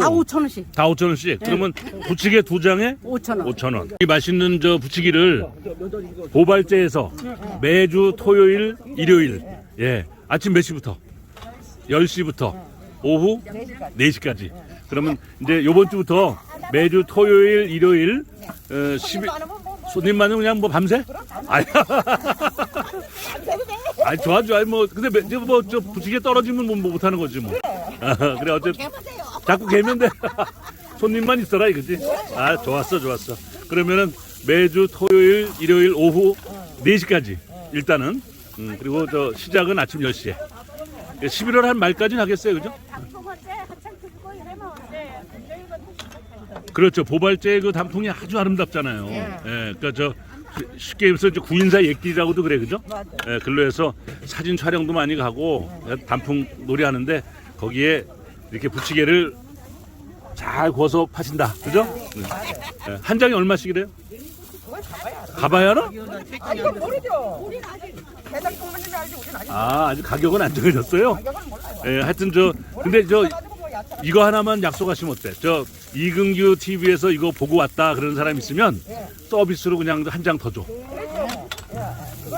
다 5천 원씩. 다 5천 원씩. 그러면 부치개 두 장에 5천 원. 5천 원. 이 맛있는 저 부치기를 보발제에서 매주 토요일, 일요일, 예, 아침 몇 시부터? 10시부터 오후 4시까지. 그러면 이제 요번 주부터 매주 토요일, 일요일, 어, 10, 손님 많으면 그냥 뭐 밤새? 아니, 아니 좋아 좋아 뭐 근데 뭐 저 부치게 떨어지면 뭐 못하는 거지 뭐. 그래 어째 자꾸 개면 돼. 손님만 있어라 이거지. 아 좋았어 좋았어. 그러면은 매주 토요일 일요일 오후 4시까지 일단은 음, 그리고 저 시작은 아침 10시에 11월 한 말까지는 하겠어요 그죠? 그렇죠 보발제 그 단풍이 아주 아름답잖아요. 예, 그러니까 저 쉽게 해서 이제 구인사 옛길이라고도 그래 그죠? 예, 글로 해서 사진 촬영도 많이 가고 단풍 놀이 하는데 거기에 이렇게 부치개를 잘 구워서 파신다 그죠? 네. 예, 한 장에 얼마씩이래요? 가봐야 알아? 아, 이거 모르죠. 대장 부모님이 아직 아 아직 가격은 안 정해졌어요. 가격은. 예, 하여튼 저 근데 저 이거 하나만 약속하시면 어때? 저 이근규 TV에서 이거 보고 왔다 그런 사람 있으면 서비스로 그냥 한 장 더 줘.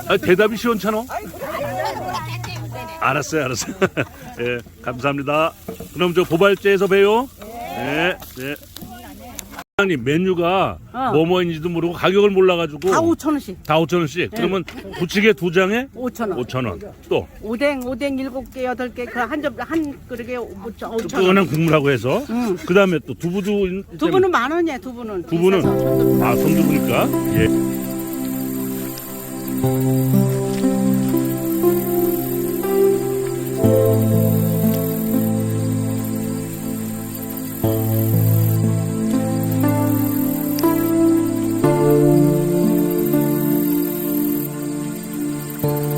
아, 대답이 시원찮아. 알았어요, 알았어요. 예, 감사합니다. 그럼 저 보발제에서 봬요. 네, 네. 사장님 메뉴가 어. 뭐뭐인지도 모르고 가격을 몰라가지고 다 5천 원씩. 다 5천 원씩. 그러면 부치개 두 장에 5천 원. 5천 원. 또 오뎅 오뎅 일곱 개 여덟 개 그 한 점 한 그릇에 5천 원. 뜨끈한 국물하고 해서. 응. 그 다음에 또 두부도 있- 두부는 만 원이야 두부는. 두부는 비싸서. 아 손두부니까 예. thank you